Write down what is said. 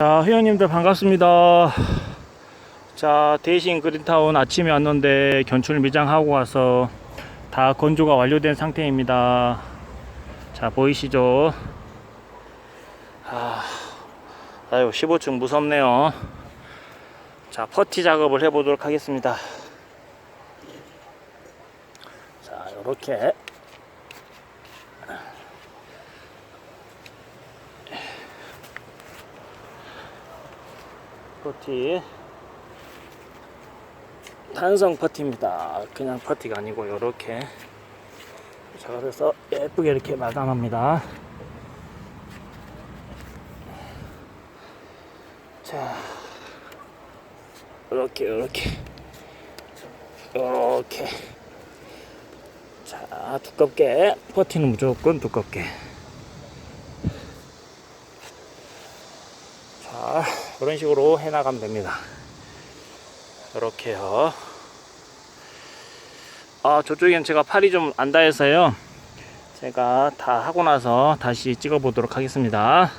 자, 회원님들 반갑습니다. 자, 대신 그린타운 아침에 왔는데 견출 미장하고 와서 다 건조가 완료된 상태입니다. 자, 보이시죠? 아, 아유, 15층 무섭네요. 자, 퍼티 작업을 해 보도록 하겠습니다. 자, 요렇게. 퍼티. 단성 퍼티입니다. 그냥 퍼티가 아니고 이렇게 자 그래서 예쁘게 이렇게 마감합니다. 자 이렇게 이렇게 이렇게 자 두껍게 퍼티는 무조건 두껍게 자 이런 식으로 해 나가면 됩니다. 이렇게요. 아, 저쪽엔 제가 팔이 좀 안 닿아서요. 제가 다 하고 나서 다시 찍어 보도록 하겠습니다.